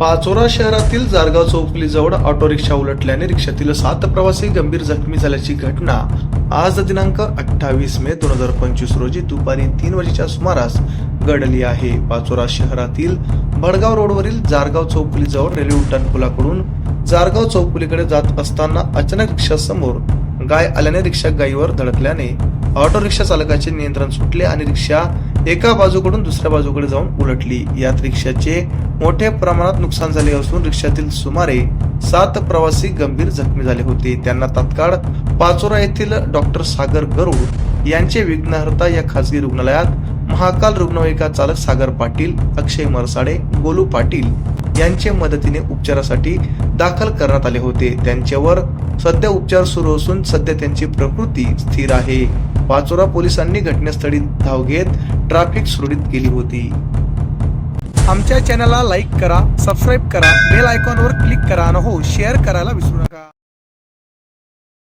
पाचोरा शहरातील जारगाव चौफुलीजवळ auto rickshaw उलटल्याने रिक्षातील सात प्रवासी गंभीर जखमी झाल्याची घटना आज दिनांक अठ्ठावीस मे दोन हजार पंचवीस रोजी दुपारी तीन वाजेच्या सुमारास घडली आहे. पाचोरा शहरातील भडगाव रोडवरील जारगाव चौफुलीजवळ रेल्वे उड्डाण पुलाकडून जारगाव चौकुलीकडे जात असताना अचानक रिक्षा समोर गाय आल्याने रिक्षा गायीवर धडकल्याने ऑटो रिक्षा चालकाचे नियंत्रण सुटले आणि रिक्षा एका बाजूकडून दुसऱ्या बाजूकडे जाऊन उलटली. यात रिक्षाचे मोठ्या प्रमाणात नुकसान झाले असून रिक्षातील सुमारे सात प्रवासी गंभीर जखमी झाले होते. त्यांना तात्काळ पाचोरा येथील डॉक्टर सागर गरुड यांचे विघ्नहर्ता या खासगी रुग्णालयात महाकाल रुग्णवाहिका चालक सागर पाटील अक्षय मरसाडे गोलू पाटील यांच्या मदतीने उपचारासाठी दाखल करण्यात आले होते. त्यांच्यावर सध्या उपचार सुरू असून सध्या त्यांची प्रकृती स्थिर आहे. पाचोरा पोलिसांनी घटनास्थळी धाव घेत ट्रॅफिक सुरळीत केली होती. आमच्या चॅनलला लाईक करा सबस्क्राईब करा बेल आयकॉनवर क्लिक करा आणि हो शेअर करायला विसरू नका.